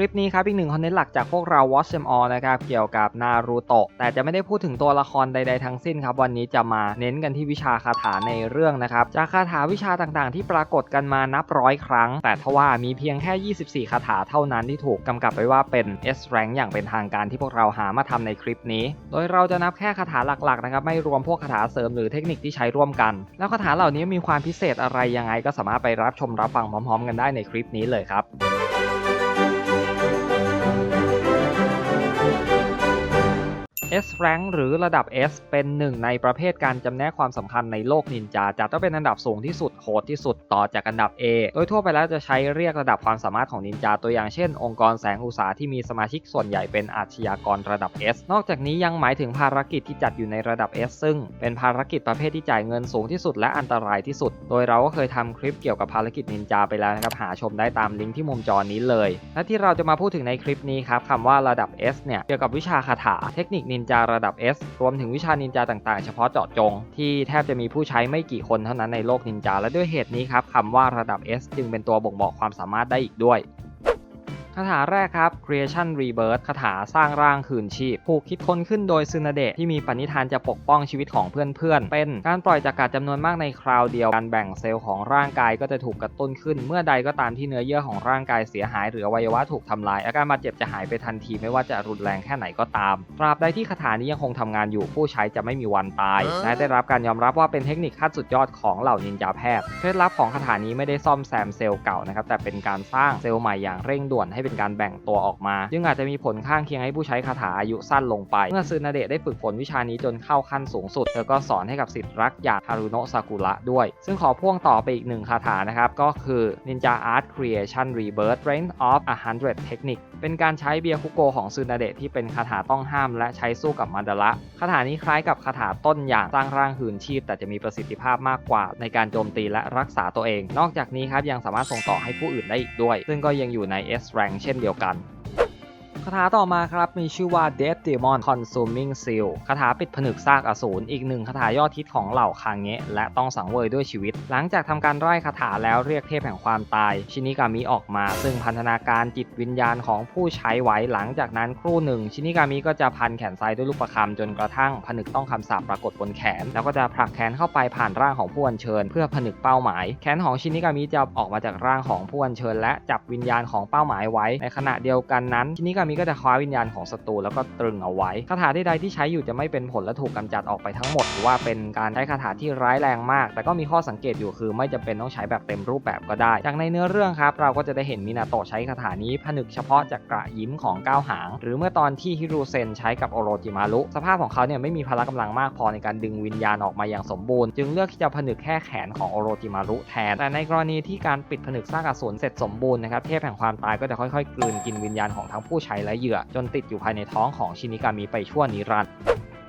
ลิปนี้ครับอีกหนึ่งคอนเทนต์หลักจากพวกเรา Watch Them All นะครับเกี่ยวกับนารูโตะแต่จะไม่ได้พูดถึงตัวละครใดๆทั้งสิ้นครับวันนี้จะมาเน้นกันที่วิชาคาถาในเรื่องนะครับจากคาถาวิชาต่างๆ ที่ปรากฏกันมานับร้อยครั้ง แต่ทว่ามีเพียงแค่ 24 คาถาเท่านั้นที่ถูกกำกับไว้ว่าเป็น S rank อย่างเป็นทางการที่พวกเราหามาทำในคลิปนี้ โดยเราจะนับแค่คาถาหลักๆนะครับไม่รวมพวกคาถาเสริมหรือเทคนิคที่ใช้ร่วมกัน แล้วคาถาเหล่านี้มีความพิเศษอะไรยังไงก็สามารถไปรับชมรับฟังพร้อม ๆ กันได้ในคลิปนี้เลยครับ S rank หรือระดับ S เป็นหนึ่งในประเภทการจำแนกความสำคัญในโลกนินจาจัดว่าเป็นอันดับสูงที่สุดโหดที่สุดต่อจากอันดับ A โดยทั่วไปแล้วจะใช้เรียกระดับความสามารถของนินจาตัวอย่างเช่น องค์กรแสงอุตสาหที่มีสมาชิกส่วนใหญ่เป็นอาชญากรระดับ S นอกจากนี้ยังหมายถึงภารกิจที่จัดอยู่ในระดับ S ซึ่งเป็นภารกิจประเภทที่จ่ายเงินสูงที่สุดและอันตรายที่สุด โดยเราก็เคยทำคลิปเกี่ยวกับภารกิจนินจาไปแล้วนะครับหาชมได้ตามลิงก์ที่มุมจอนี้เลย และที่เราจะมาพูดถึงในคลิปนี้ครับคำว่าระดับ S เนี่ยเกี่ยวกับวิชาคาถาเทคนิคนินนจาระดับ S รวมถึงวิชานินจาต่างๆ เฉพาะเจาะจง ที่แทบจะมีผู้ใช้ไม่กี่คนเท่านั้นในโลกนินจาและด้วยเหตุนี้ครับคำว่าระดับ S จึงเป็นตัวบ่งบอกความสามารถได้อีกด้วย คาถาแรกครับ Creation Rebirth คาถาสร้างร่างคืนชีพ ถูกคิดค้นขึ้นโดยซึนาเดะที่มีปณิธานจะปกป้องชีวิตของเพื่อนๆ เป็นการปล่อยจากกาศจำนวนมากในคราวเดียว การแบ่งเซลล์ของร่างกายก็จะถูกกระตุ้นขึ้น เมื่อใดก็ตามที่เนื้อเยื่อของร่างกายเสียหาย หรืออวัยวะถูกทำลาย อาการบาดเจ็บจะหายไปทันทีไม่ว่าจะรุนแรงแค่ไหนก็ตาม ตราบใดที่คาถานี้ยังคงทำงานอยู่ผู้ใช้จะไม่มีวันตายและได้รับการยอมรับว่าเป็นเทคนิคขั้นสุดยอดของเหล่านินจาแพทย์เคล็ดลับของคาถานี้ไม่ได้ซ่อมแซมเซลล์เก่านะครับแต่เป็นการสร้างเซลล์ใหม่อย่างเร่งด่วนให้เป็นการแบ่งตัวออกมา จึงอาจจะมีผลข้างเคียงให้ผู้ใช้คาถาอายุสั้นลงไป เมื่อซึนาเดะได้ฝึกฝนวิชานี้จนเข้าขั้นสูงสุด เธอก็สอนให้กับสิทธิ์รักอย่างฮารุโนะซากุระด้วย ซึ่งขอพ่วงต่อไปอีกหนึ่งคาถานะครับ ก็คือ Ninja Art Creation Rebirth Strength of a Hundred Technique เป็นการใช้เบียคุโกของซึนาเดะที่เป็นคาถาต้องห้ามและใช้สู้กับมันดาระคาถานี้คล้ายกับคาถาต้นอย่างสร้างร่างหืนชีพ แต่จะมีประสิทธิภาพมากกว่า ในการโจมตีและรักษาตัวเอง นอกจากนี้ครับยังสามารถส่งต่อให้ผู้อื่นได้อีกด้วย ซึ่งก็ยังอยู่ใน S rank เช่นเดียวกัน คาถาต่อมาครับมีชื่อว่า Death Demon Consuming Seal คาถาปิดผนึกซากอสูรอีกหนึ่งคาถายอดฮิตของเหล่าคางเงะและต้องสังเวยด้วยชีวิต หลังจากทำการไล่คาถาแล้วเรียกเทพแห่งความตาย ชินิกามิออกมา ซึ่งพันธนาการจิตวิญญาณของผู้ใช้ไว้หลังจากนั้นครู่หนึ่ง ชินิกามิก็จะพันแขนซ้ายด้วยลูกประคำจนกระทั่งผนึกต้องคำสาปปรากฏบนแขน แล้วก็จะผลักแขนเข้าไปผ่านร่างของผู้อัญเชิญ เพื่อผนึกเป้าหมาย แขนของชินิกามิจะออกมาจากร่างของผู้อัญเชิญ และจับวิญญาณของเป้าหมายไว้ในขณะเดียวกันนั้นชินิกามิก็จะคว้าวิญญาณของศัตรูแล้วก็ตรึงเอาไว้คาถาใดๆที่ใช้อยู่จะไม่เป็นผลและถูกกำจัดออกไปทั้งหมดหรือว่าเป็นการใช้คาถาที่ร้ายแรงมาก แต่ก็มีข้อสังเกตอยู่คือ ไม่จำเป็นต้องใช้แบบเต็มรูปแบบก็ได้ จากในเนื้อเรื่องครับเราก็จะได้เห็นมินาโตะใช้คาถานี้ผนึกเฉพาะจากกระยิ้มของก้าวหาง หรือเมื่อตอนที่ฮิรุเซนใช้กับโอโรจิมารุสภาพของเขาเนี่ยไม่มีพละกำลังมากพอในการดึงวิญญาณออกมาอย่างสมบูรณ์ จึงเลือกที่จะผนึกแค่แขนของโอโรจิมารุแทน แต่ในกรณีที่การปิดผนึกซากอสูรเสร็จสมบูรณ์นะครับเทพแห่งความตายก็จะค่อยๆกลืนกินวิญญาณของทั้งผู้ใช้และเหยื่อ จนติดอยู่ภายในท้องของชินิกามิไปชั่วนิรันดร์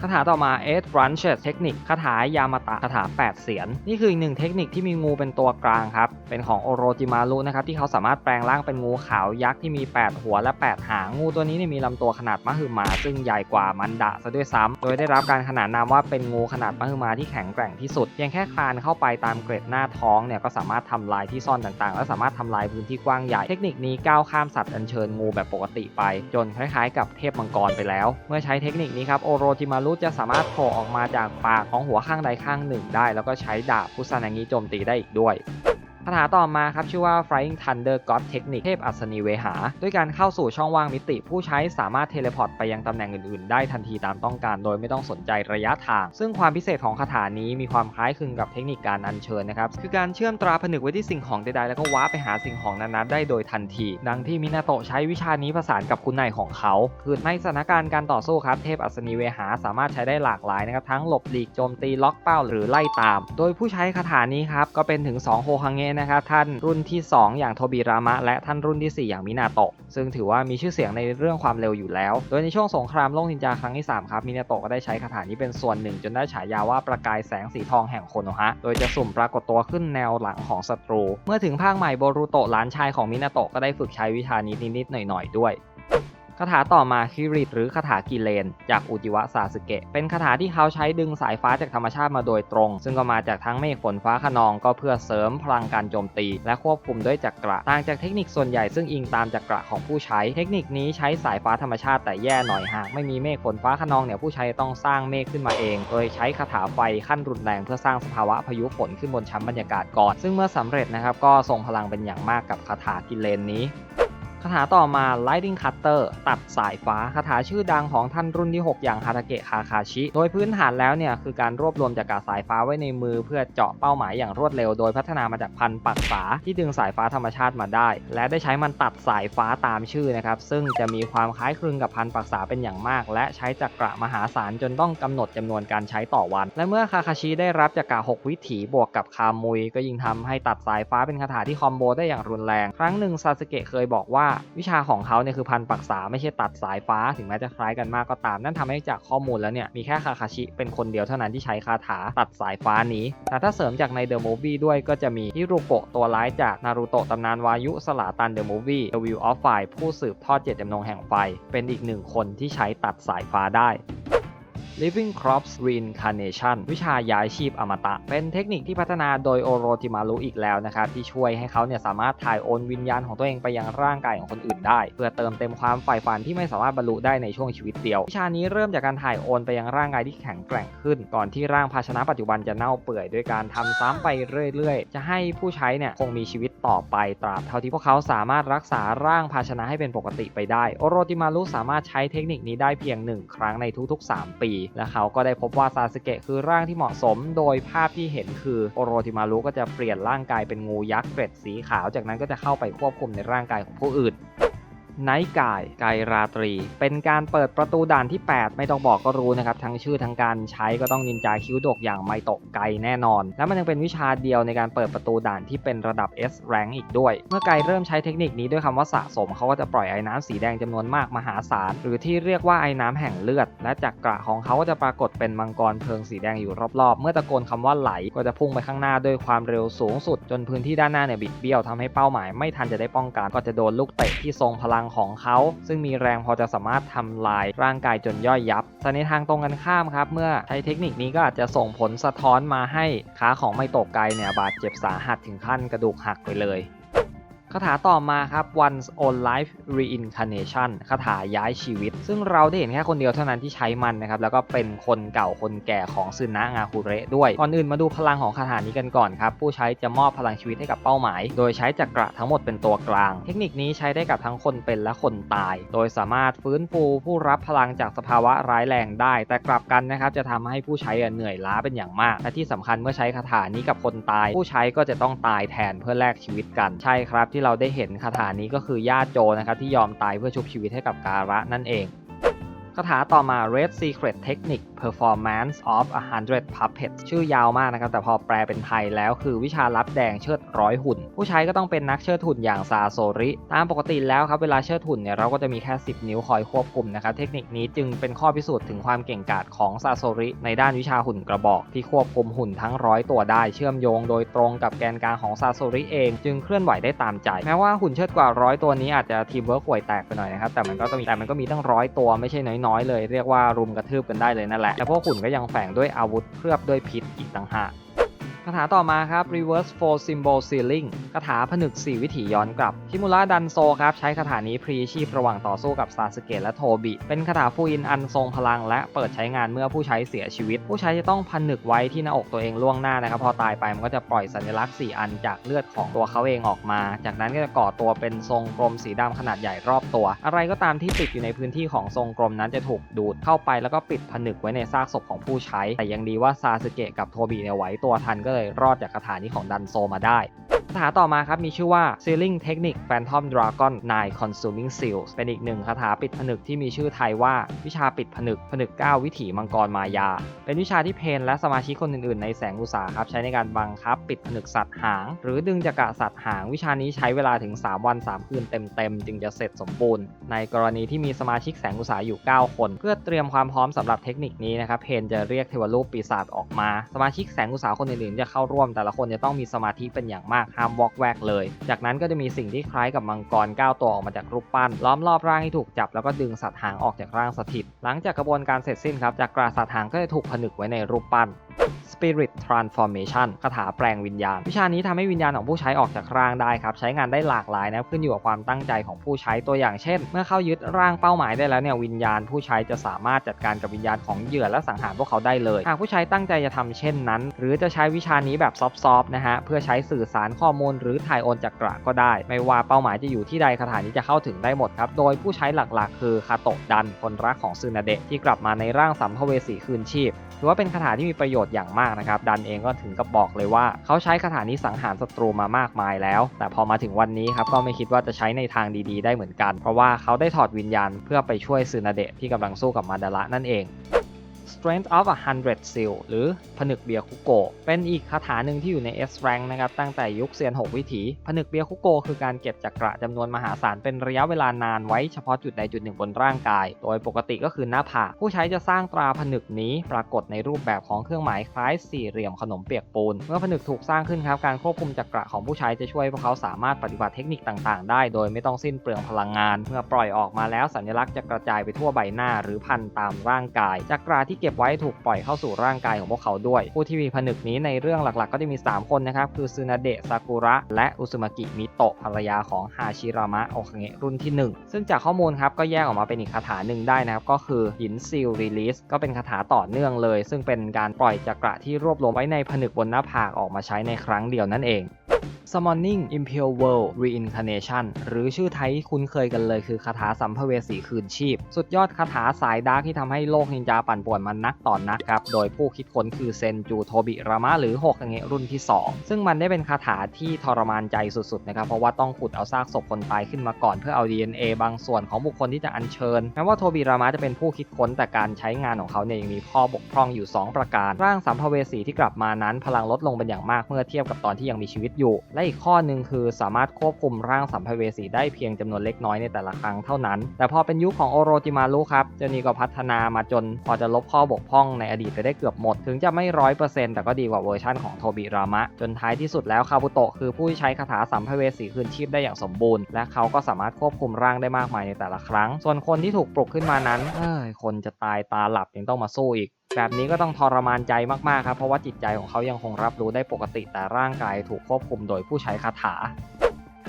คาถาต่อมา Eight Branches เทคนิคคาถายามาตะคาถา 8 เสียน นี่คืออีกหนึ่งเทคนิคที่มีงูเป็นตัวกลางครับ เป็นของโอโรจิมารุนะครับที่เขาสามารถแปลงร่างเป็นงูขาวยักษ์ที่มี 8 หัวและ 8 หาง งูตัวนี้เนี่ยมีลำตัวขนาดมหึมา ซึ่งใหญ่กว่ามันดะซะด้วยซ้ำโดยได้รับการขนานนามว่าเป็นงูขนาดมหึมาที่แข็งแกร่งที่สุด เพียงแค่คลานเข้าไปตามเกร็ดหน้าท้องเนี่ยก็สามารถทำลายที่ซ่อนต่างๆ และสามารถทำลายพื้นที่กว้างใหญ่ เทคนิคนี้ก้าวข้ามสัตว์อัญเชิญงูแบบปกติไป จนคล้ายๆ กับเทพมังกรไปแล้ว เมื่อใช้เทคนิคนี้ครับโอโรจิมารุจะสามารถโผล่ออกมาจากปากของหัวข้างใดข้างหนึ่งได้ แล้วก็ใช้ดาบพุซานางิโจมตีได้อีกด้วย คาถาต่อมาครับชื่อว่า Flying Thunder God Technique เทพอัศนีเวหา ด้วยการเข้าสู่ช่องว่างมิติ ผู้ใช้สามารถเทเลพอร์ตไปยังตำแหน่งอื่นๆ ได้ทันทีตามต้องการ โดยไม่ต้องสนใจระยะทาง ซึ่งความพิเศษของคาถานี้มีความคล้ายคลึงกับเทคนิคการอัญเชิญนะครับ คือการเชื่อมตราผนึกไว้ที่สิ่งของใดๆ แล้วก็ว้าไปหาสิ่งของนั้นๆได้โดยทันที ดังที่มินาโตะใช้วิชานี้ผสานกับคุณนายของเขา คือในสถานการณ์การต่อสู้ครับเทพอัศนีเวหาสามารถใช้ได้หลากหลายนะครับทั้งหลบหลีกโจมตีล็อกเป้าหรือไล่ตาม โดยผู้ใช้คาถานี้ครับก็เป็นถึง2โฮคังเงะนะครับท่านรุ่นที่ 2 อย่างโทบิรามะ และท่านรุ่นที่ 4 อย่างมินาโตะซึ่งถือว่ามีชื่อเสียงในเรื่องความเร็วอยู่แล้ว โดยในช่วงสงครามโลกนินจาครั้งที่ 3 ครับมินาโตะก็ได้ใช้คาถานี้เป็นส่วนหนึ่ง จนได้ฉายาว่าประกายแสงสีทองแห่งโคโนฮะโดยจะสุ่มปรากฏตัวขึ้นแนวหลังของศัตรู เมื่อถึงภาคใหม่โบรูโตะหลานชายของมินาโตะก็ได้ฝึกใช้วิชานี้นิดๆหน่อยๆด้วย คาถาต่อมาคิริตหรือคาถากิเลน จากอุจิวะซาสึเกะ เป็นคาถาที่เขาใช้ดึงสายฟ้าจากธรรมชาติมาโดยตรง ซึ่งก็มาจากทั้งเมฆฝนฟ้าขนองก็เพื่อเสริมพลังการโจมตี และควบคุมด้วยจักระ ต่างจากเทคนิคส่วนใหญ่ซึ่งอิงตามจักระของผู้ใช้ เทคนิคนี้ใช้สายฟ้าธรรมชาติแต่แย่หน่อยหากไม่มีเมฆฝนฟ้าขนองเนี่ยผู้ใช้ต้องสร้างเมฆขึ้นมาเอง โดยใช้คาถาไฟขั้นรุนแรงเพื่อสร้างสภาวะพายุฝนขึ้นบนชั้นบรรยากาศก่อน ซึ่งเมื่อสำเร็จนะครับก็ทรงพลังเป็นอย่างมากกับคาถากิเลนนี้ คาถาต่อมา Lightning Cutter ตัดสายฟ้าคาถาชื่อดังของท่านรุ่นที่ 6 อย่างฮาตาเกะคาคาชิ โดยพื้นฐานแล้วเนี่ย คือการรวบรวมจากกาสายฟ้าไว้ในมือ เพื่อเจาะเป้าหมายอย่างรวดเร็ว โดยพัฒนามาจากพันปักษาที่ดึงสายฟ้าธรรมชาติมาได้ และได้ใช้มันตัดสายฟ้าตามชื่อนะครับ ซึ่งจะมีความคล้ายคลึงกับพันปักษาเป็นอย่างมาก และใช้จักระมหาศาลจนต้องกำหนดจำนวนการใช้ต่อวัน และเมื่อคาคาชิได้รับจักระ6วิถีบวกกับคามุย ก็ยิ่งทำให้ตัดสายฟ้าเป็นคาถาที่คอมโบได้อย่างรุนแรง ครั้งหนึ่งซาสึเกะเคยบอกว่าวิชาของเขาเนี่ยคือพันปักษาไม่ใช่ตัดสายฟ้าถึงแม้จะคล้ายกันมากก็ตาม นั่นทำให้จากข้อมูลแล้วเนี่ยมีแค่คาคาชิเป็นคนเดียวเท่านั้นที่ใช้คาถาตัดสายฟ้านี้ แต่ถ้าเสริมจากในเดอะมูฟวี่ด้วยก็จะมีฮิรุโกะตัวร้ายจากนารูโตะตำนานวายุสลาตันเดอะมูฟวี่ The Will of Fire ผู้สืบทอดเจตจำนงแห่งไฟ เป็นอีกหนึ่งคนที่ใช้ตัดสายฟ้าได้ Living Crops Reincarnation วิชาย้ายชีพอมตะ เป็นเทคนิคที่พัฒนาโดยโอโรติมารุอีกแล้วนะครับ ที่ช่วยให้เขาเนี่ยสามารถถ่ายโอนวิญญาณของตัวเองไปยังร่างกายของคนอื่นได้ เพื่อเติมเต็มความใฝ่ฝันที่ไม่สามารถบรรลุได้ในช่วงชีวิตเดียว วิชานี้เริ่มจากการถ่ายโอนไปยังร่างกายที่แข็งแกร่งขึ้น ก่อนที่ร่างภาชนะปัจจุบันจะเน่าเปื่อยด้วยการทำซ้ำไปเรื่อยๆ จะให้ผู้ใช้เนี่ยคงมีชีวิตต่อไปตราบเท่าที่พวกเขาสามารถรักษาร่างภาชนะให้เป็นปกติไปได้ โอโรติมารุสามารถใช้เทคนิคนี้ได้เพียงหนึ่งครั้งในทุกๆ 3 ปีและเขาก็ได้พบว่าซาสึเกะคือร่างที่เหมาะสม โดยภาพที่เห็นคือโอโรติมารุก็จะเปลี่ยนร่างกายเป็นงูยักษ์เกร็ดสีขาว จากนั้นก็จะเข้าไปควบคุมในร่างกายของผู้อื่น ไนท์กายไกราตรี เป็นการเปิดประตูด่านที่ 8 ไม่ต้องบอกก็รู้นะครับ ทั้งชื่อทั้งการใช้ก็ต้องนินจาคิ้วดกอย่างไมโตะไกแน่นอน และมันยังเป็นวิชาเดียวในการเปิดประตูด่านที่เป็นระดับ S rank อีกด้วย เมื่อไกเริ่มใช้เทคนิคนี้ด้วยคำว่าสะสมเขาก็จะปล่อยไอ้น้ำสีแดงจำนวนมากมหาศาลหรือที่เรียกว่าไอ้น้ำแห่งเลือด และจากกระของเขาก็จะปรากฏเป็นมังกรเพลิงสีแดงอยู่รอบๆ เมื่อตะโกนคำว่าไหลก็จะพุ่งไปข้างหน้าด้วยความเร็วสูงสุด จนพื้นที่ด้านหน้าเนี่ยบิดเบี้ยวทำให้เป้าหมายไม่ทันจะได้ป้องกันก็จะโดนลูกเตะที่ทรงพลังของเขาซึ่งมีแรงพอจะสามารถทำลายร่างกายจนย่อยยับแต่ในทางตรงกันข้ามครับ เมื่อใช้เทคนิคนี้ก็อาจจะส่งผลสะท้อนมาให้ขาของไม่ตกไกลเนี่ยบาดเจ็บสาหัสถึงขั้นกระดูกหักไปเลย คาถาต่อมาครับ Once on Life Reincarnation คาถาย้ายชีวิต ซึ่งเราได้เห็นแค่คนเดียวเท่านั้นที่ใช้มันนะครับ แล้วก็เป็นคนเก่าคนแก่ของซึนะงาคุเระด้วย ก่อนอื่นมาดูพลังของคาถานี้กันก่อนครับ ผู้ใช้จะมอบพลังชีวิตให้กับเป้าหมาย โดยใช้จักระทั้งหมดเป็นตัวกลาง เทคนิคนี้ใช้ได้กับทั้งคนเป็นและคนตาย โดยสามารถฟื้นฟูผู้รับพลังจากสภาวะร้ายแรงได้ แต่กลับกันนะครับจะทำให้ผู้ใช้เหนื่อยล้าเป็นอย่างมาก และที่สำคัญเมื่อใช้คาถานี้กับคนตาย ผู้ใช้ก็จะต้องตายแทนเพื่อแลกชีวิตกัน ใช่ครับที่เราได้เห็นคาถานี้ก็คือญาติโจนะครับที่ยอมตายเพื่อชุบชีวิตให้กับการะนั่นเอง คาถาต่อมา Red Secret Technique Performance of a Hundred Puppets ชื่อยาวมากนะครับ แต่พอแปลเป็นไทยแล้วคือวิชาลับแดงเชิดร้อยหุ่น ผู้ใช้ก็ต้องเป็นนักเชิดหุ่นอย่างซาโซริ ตามปกติแล้วครับ เวลาเชิดหุ่นเนี่ยเราก็จะมีแค่ 10 นิ้วคอยควบคุมนะครับ เทคนิคนี้จึงเป็นข้อพิสูจน์ถึงความเก่งกาจของซาโซริ ในด้านวิชาหุ่นกระบอก ที่ควบคุมหุ่นทั้งร้อยตัวได้เชื่อมโยงโดยตรงกับแกนกลางของซาโซริเอง จึงเคลื่อนไหวได้ตามใจ แม้ว่าหุ่นเชิดกว่าร้อยตัวนี้อาจจะทีมเวิร์กห่วยแตกไปหน่อยนะครับแต่มันก็ต้องมีแต่มันก็มีตั้งร้อยตัวไม่ใช่น้อยๆเลย เรียกว่ารุมกระทืบกันได้เลยนั่นแหละแต่พวกหุ่นก็ยังแฝงด้วยอาวุธเคลือบด้วยพิษอีกต่างหาก คาถาต่อมาครับ reverse four symbol sealing คาถาผนึก 4 วิถีย้อนกลับคิมุระดันโซครับใช้คาถานี้พรีชีพระหว่างต่อสู้กับซาสึเกะและโทบิ เป็นคาถาฟูอินอันทรงพลังและเปิดใช้งานเมื่อผู้ใช้เสียชีวิต ผู้ใช้จะต้องผนึกไว้ที่หน้าอกตัวเองล่วงหน้านะครับ พอตายไปมันก็จะปล่อยสัญลักษณ์ 4 อันจากเลือดของตัวเขาเองออกมา จากนั้นก็จะก่อตัวเป็นทรงกลมสีดำขนาดใหญ่รอบตัว อะไรก็ตามที่ติดอยู่ในพื้นที่ของทรงกลมนั้นจะถูกดูดเข้าไปแล้วก็ปิดผนึกไว้ในซากศพของผู้ใช้ แต่ยังดีว่าซาสึเกะกับโทบิเนี่ยไหวตัวทันก็เลยรอดจากคาถานี้ของดันโซมาได้ คาถาต่อมาครับมีชื่อว่า Sealing Technique Phantom Dragon 9 Consuming Seals เป็นอีกหนึ่งคาถาปิดผนึกที่มีชื่อไทยว่า วิชาปิดผนึกผนึก 9 วิถีมังกรมายา เป็นวิชาที่เพนและสมาชิกคนอื่นๆ ในแสงอุตสาครับใช้ในการบังคับ ปิดผนึกสัตว์หาง หรือดึงจักระสัตว์หาง วิชานี้ใช้เวลาถึง 3 วัน 3 คืนเต็มๆ จึงจะเสร็จสมบูรณ์ ในกรณีที่มีสมาชิกแสงอุตสาอยู่ 9 คน เพื่อเตรียมความพร้อมสำหรับเทคนิคนี้นะครับเพนจะเรียกเทวรูปปีศาจออกมา สมาชิกแสงอุตสาคนอื่นๆ จะเข้าร่วม แต่ละคนจะต้องมีสมาธิเป็นอย่างมากห้ามวอกแวกเลย จากนั้นก็จะมีสิ่งที่คล้ายกับมังกรก้าวตัวออกมาจากรูปปั้น ล้อมรอบร่างที่ถูกจับแล้วก็ดึงสัตว์หางออกจากร่างสถิต หลังจากกระบวนการเสร็จสิ้นครับจากกราสัตว์หางก็จะถูกผนึกไว้ในรูปปั้น Spirit Transformation คาถาแปลงวิญญาณ วิชานี้ทำให้วิญญาณของผู้ใช้ออกจากร่างได้ครับ ใช้งานได้หลากหลายนะขึ้นอยู่กับความตั้งใจของผู้ใช้ตัวอย่างเช่น เมื่อเข้ายึดร่างเป้าหมายได้แล้วเนี่ยวิญญาณผู้ใช้จะสามารถจัดการกับวิญญาณของเหยื่อและสังหารพวกเขาได้เลย หากผู้ใช้ตั้งใจจะทำเช่นนั้น หรือจะใช้วิชานี้แบบซอฟต์ๆนะฮะเพื่อใช้สื่อสารข้อมูล หรือถ่ายโอนจากกระก็ได้ ไม่ว่าเป้าหมายจะอยู่ที่ใดคาถานี้จะเข้าถึงได้หมดครับโดยผู้ใช้หลักๆ คือคาโตะดันคนรักของซึนาเดะที่กลับมาในร่างสัมภเวสีคืนชีพ ถือว่าเป็นคาถาที่มีประโยชน์อย่างมากนะครับ ดันเองก็ถึงกับบอกเลยว่า เขาใช้คาถานี้สังหารศัตรูมามากมายแล้ว แต่พอมาถึงวันนี้ครับก็ไม่คิดว่าจะใช้ในทางดีๆ ได้เหมือนกัน เพราะว่าเขาได้ถอดวิญญาณเพื่อไปช่วยซึนาเดะที่กำลังสู้กับมาดาระนั่นเอง Strength of a Hundred Seal หรือผนึกเบียร์คุโกะเป็นอีกคาถาหนึ่งที่อยู่ใน S rank นะครับตั้งแต่ยุคเซียน 6 วิถี ผนึกเบียร์คุโกะคือการเก็บจักระจำนวนมหาศาลเป็นระยะเวลานานไว้เฉพาะจุดใดจุดหนึ่งบนร่างกาย โดยปกติก็คือหน้าผากผู้ใช้จะสร้างตราผนึกนี้ปรากฏในรูปแบบของเครื่องหมายคล้ายสี่เหลี่ยมขนมเปียกปูน เมื่อผนึกถูกสร้างขึ้นครับการควบคุมจักระของผู้ใช้จะช่วยพวกเขาสามารถปฏิบัติเทคนิคต่างๆ ได้ โดยไม่ต้องสิ้นเปลืองพลังงาน เมื่อปล่อยออกมาแล้วสัญลักษณ์จะกระจายไปทั่วใบหน้าหรือพันตามร่างกายจักระที่เก็บไว้ถูกปล่อยเข้าสู่ร่างกายของพวกเขาด้วย ผู้ที่มีผนึกนี้ในเรื่องหลักๆ ก็จะมี 3 คนนะครับ คือซึนาเดะซากุระ และอุซุมากิมิโตะภรรยาของฮาชิรามะโอคาเงะรุ่นที่ 1 ซึ่งจากข้อมูลครับก็แยกออกมาเป็นอีกคาถาหนึ่งได้นะครับก็คือหินซิลรีลิสก็เป็นคาถาต่อเนื่องเลย ซึ่งเป็นการปล่อยจักระที่รวบรวมไว้ในผนึกบนหน้าผากออกมาใช้ในครั้งเดียวนั่นเอง Summoning Imperial World Reincarnation หรือชื่อไทยที่คุ้นเคยกันเลยคือคาถาสัมภเวสีคืนชีพ สุดยอดคาถาสายดาร์กที่ทำให้โลกนินจาปั่นป่วนมันนักต่อนนักครับ โดยผู้คิดค้นคือเซนจูโทบิรามะหรือโฮคังเงะรุ่นที่ 2 ซึ่งมันได้เป็นคาถาที่ทรมานใจสุดๆนะครับ เพราะว่าต้องขุดเอาซากศพคนตายขึ้นมาก่อนเพื่อเอา DNA บางส่วนของบุคคลที่จะอัญเชิญแม้ว่าโทบิรามะจะเป็นผู้คิดค้นแต่การใช้งานของเขาเนี่ยยังมีข้อบกพร่องอยู่ 2 ประการ ร่างสัมภเวสีที่กลับมานั้นพลังลดลงเป็นอย่างมากเมื่อเทียบกับตอนที่ยังมีชีวิตอยู่และอีกข้อหนึ่งคือสามารถควบคุมร่างสัมภเวสีได้เพียงจำนวนเล็กน้อยในแต่ละครั้งเท่านั้น แต่พอเป็นยุคของโอโรจิมารุครับเจ้านี่ก็พัฒนามาจนพอจะลบข้อบกพร่องในอดีตไปได้เกือบหมด ถึงจะไม่ร้อยเปอร์เซ็นต์แต่ก็ดีกว่าเวอร์ชั่นของโทบิรามะ จนท้ายที่สุดแล้วคาบุโตะคือผู้ที่ใช้คาถาสัมภเวสีคืนชีพได้อย่างสมบูรณ์ และเขาก็สามารถควบคุมร่างได้มากมายในแต่ละครั้ง ส่วนคนที่ถูกปลุกขึ้นมานั้นเอ้ยคนจะตายตาหลับยังต้องมาสู้อีก แบบนี้ก็ต้องทรมานใจมากๆครับ เพราะว่าจิตใจของเขายังคงรับรู้ได้ปกติ แต่ร่างกายถูกควบคุมโดยผู้ใช้คาถา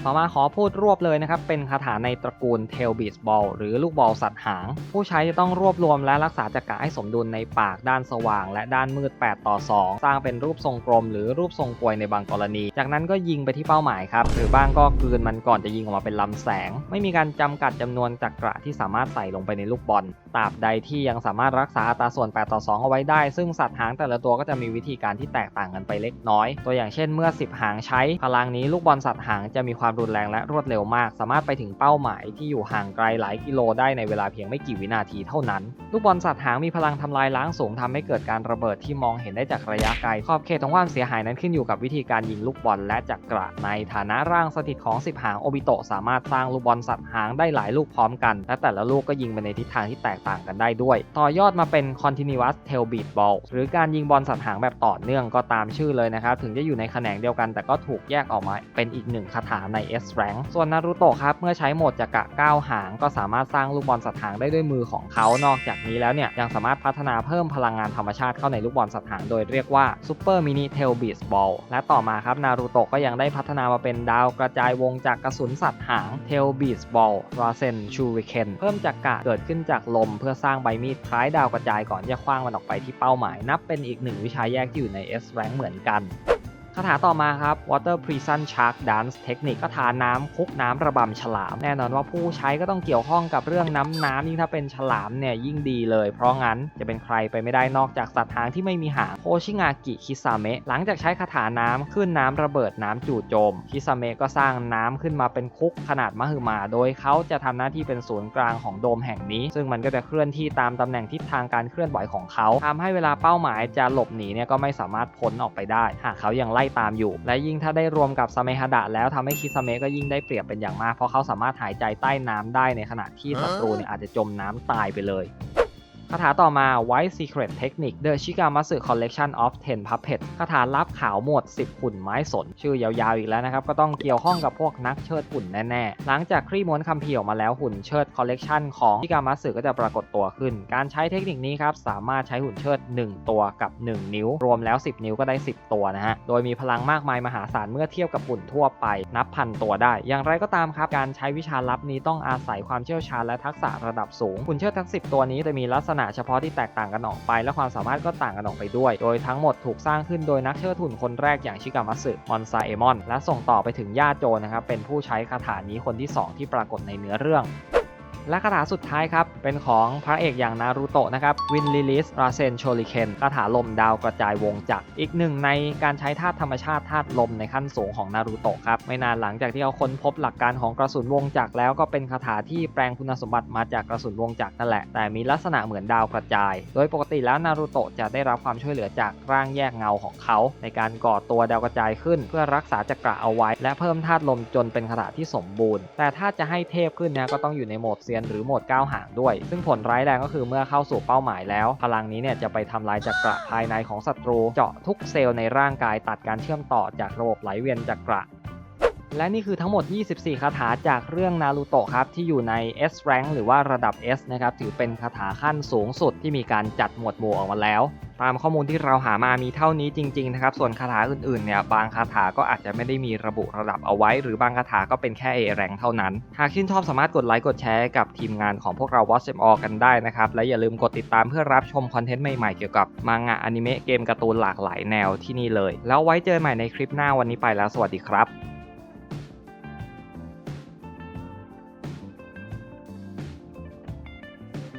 ต่อมาขอพูดรวบเลยนะครับ เป็นคาถาในตระกูล Tail Beast Ball หรือลูกบอลสัตว์หาง ผู้ใช้จะต้องรวบรวมและรักษาจักระให้สมดุลในปากด้านสว่าง และด้านมืด 8 ต่อ 2 สร้างเป็นรูปทรงกลม หรือรูปทรงกลวยในบางกรณี จากนั้นก็ยิงไปที่เป้าหมายครับ หรือบ้างก็กลืนมันก่อนจะยิงออกมาเป็นลำแสง ไม่มีการจำกัดจำนวนจักระที่สามารถใส่ลงไปในลูกบอล ตราบใดที่ยังสามารถรักษาอัตราส่วน 8 ต่อ 2 เอาไว้ได้ ซึ่งสัตว์หางแต่ละตัวก็จะมีวิธีการที่แตกต่างกันไปเล็กน้อย ตัวอย่างเช่นเมื่อ 10 หางใช้ พลังนี้ลูกบอลสัตว์หางจะมีความรุนแรงและรวดเร็วมาก สามารถไปถึงเป้าหมายที่อยู่ห่างไกลหลายกิโลได้ในเวลาเพียงไม่กี่วินาทีเท่านั้น ลูกบอลสัตว์หางมีพลังทำลายล้างสูงทำให้เกิดการระเบิดที่มองเห็นได้จากระยะไกล ขอบเขตของความเสียหายนั้นขึ้นอยู่กับวิธีการยิงลูกบอลและจักระในฐานะร่างสถิตของ 10 หางโอบิโตะสามารถสร้างลูกบอลสัตว์หางได้หลายลูกพร้อมกัน และแต่ละลูกก็ยิงไปในทิศทางที่แตกต่างกันได้ด้วย ต่อยอดมาเป็น continuous tail beat ball หรือการยิงบอลสัตว์หางแบบต่อเนื่องก็ตามชื่อเลยนะครับ ถึงจะอยู่ในแขนงเดียวกัน แต่ก็ถูกแยกออกมาเป็นอีกหนึ่งคาถาใน S rank ส่วนนารูโตะครับ เมื่อใช้โหมดจักระก้าวหาง ก็สามารถสร้างลูกบอลสัตว์หางได้ด้วยมือของเขา นอกจากนี้แล้วเนี่ยยังสามารถพัฒนาเพิ่มพลังงานธรรมชาติเข้าในลูกบอลสัตว์หางโดยเรียกว่า super mini tail beat ball และต่อมาครับนารูโตะก็ยังได้พัฒนามาเป็นดาวกระจายวงจากกระสุนสัตว์หาง tail beat ball rasen shuriken เพิ่มจักระเกิดขึ้นจากลมเพื่อสร้างใบมีดคล้ายดาวกระจายก่อนจะคว้างมันออกไปที่เป้าหมาย นับเป็นอีกหนึ่งวิชาแยกที่อยู่ใน S rank เหมือนกัน คาถาต่อมาครับ Water Prison Shark Dance Technique คาถาน้ำคุกน้ำระบำฉลาม แน่นอนว่าผู้ใช้ก็ต้องเกี่ยวข้องกับเรื่องน้ำน้ำยิ่งถ้าเป็นฉลามเนี่ยยิ่งดีเลย เพราะงั้นจะเป็นใครไปไม่ได้นอกจากสัตว์หางที่ไม่มีหางโคชิงากิคิซาเมะหลังจากใช้คาถาน้ำขึ้นน้ำระเบิดน้ำจู่โจมคิซาเมะก็สร้างน้ำขึ้นมาเป็นคุกขนาดมหึมา โดยเขาจะทำหน้าที่เป็นศูนย์กลางของโดมแห่งนี้ ซึ่งมันก็จะเคลื่อนที่ตามตำแหน่งทิศทางการเคลื่อนไหวของเขาทำให้เวลาเป้าหมายจะหลบหนีเนี่ยก็ไม่สามารถพ้นออกไปได้ หากเขายังไล่ตามอยู่ และยิ่งถ้าได้รวมกับซาเมฮดะแล้วทำให้คิซาเมะก็ยิ่งได้เปรียบเป็นอย่างมาก เพราะเขาสามารถหายใจใต้น้ำได้ในขณะที่ศัตรูเนี่ยอาจจะจมน้ำตายไปเลย คาถาต่อมา White Secret Technique The Shikamasu Collection of 10 Puppets คาถาลับขาวหมวด 10หุ่นไม้สน ชื่อยาวๆอีกแล้วนะครับ ก็ต้องเกี่ยวข้องกับพวกนักเชิดหุ่นแน่ๆ หลังจากคลี่ม้วนคัมภีร์ออกมาแล้วหุ่นเชิดคอลเลกชันของชิกามัสึก็จะปรากฏตัวขึ้น การใช้เทคนิคนี้ครับ สามารถใช้หุ่นเชิด 1 ตัวกับ 1 นิ้ว รวมแล้ว 10 นิ้วก็ได้ 10 ตัวนะฮะ โดยมีพลังมากมายมหาศาลเมื่อเทียบกับหุ่นทั่วไป นับพันตัวได้ อย่างไรก็ตามครับ การใช้วิชาลับนี้ต้องอาศัยความเชี่ยวชาญและทักษะระดับสูงหุ่นเชิดทั้ง 10 ตัวนี้จะมีลักษณะเฉพาะที่แตกต่างกันออกไป และความสามารถก็ต่างกันออกไปด้วย โดยทั้งหมดถูกสร้างขึ้นโดยนักเชิดทุนคนแรกอย่างชิกามัสึมอนซาเอมอน และส่งต่อไปถึงย่าโจนะครับเป็นผู้ใช้คาถานี้คนที่ 2 ที่ปรากฏในเนื้อเรื่อง และคาถาสุดท้ายครับ เป็นของพระเอกอย่างนารูโตะนะครับวินลิลิสราเซนโชริเคนคาถาลมดาวกระจายวงจักรอีกหนึ่งในการใช้ธาตุธรรมชาติธาตุลมในขั้นสูงของนารูโตะครับ ไม่นานหลังจากที่เขาค้นพบหลักการของกระสุนวงจักรแล้วก็เป็นคาถาที่แปลงคุณสมบัติมาจากกระสุนวงจักรนั่นแหละ แต่มีลักษณะเหมือนดาวกระจาย โดยปกติแล้วนารูโตะจะได้รับความช่วยเหลือจากร่างแยกเงาของเขา ในการก่อตัวดาวกระจายขึ้น เพื่อรักษาจักระเอาไว้ และเพิ่มธาตุลมจนเป็นคาถาที่สมบูรณ์ แต่ถ้าจะให้เทพขึ้นเนี่ยก็ต้องอยู่ในโหมดซียนหรือโหมดก้าวหางด้วย ซึ่งผลร้ายแรงก็คือเมื่อเข้าสู่เป้าหมายแล้ว พลังนี้เนี่ยจะไปทำลายจักระภายในของศัตรู เจาะทุกเซลล์ในร่างกายตัดการเชื่อมต่อจากระบบไหลเวียนจักระและนี่คือทั้งหมด 24 คาถาจากเรื่องนารูโตะครับ ที่อยู่ใน S rank หรือว่าระดับ S นะครับ ถือเป็นคาถาขั้นสูงสุดที่มีการจัดหมวดหมู่ออกมาแล้ว ตามข้อมูลที่เราหามามีเท่านี้จริงๆนะครับส่วนคาถาอื่นๆเนี่ยบางคาถาก็อาจจะไม่ได้มีระบุระดับเอาไว้ หรือบางคาถาก็เป็นแค่ A rank เท่านั้น หากชื่นชอบสามารถกดไลค์กดแชร์กับทีมงานของพวกเรา Watch Them All กันได้นะครับและอย่าลืมกดติดตามเพื่อรับชมคอนเทนต์ใหม่ๆเกี่ยวกับมังงะอนิเมะเกมการ์ตูนหลากหลายแนวที่นี่เลย แล้วไว้เจอกันใหม่ในคลิปหน้าวันนี้ไปแล้วสวัสดีครับ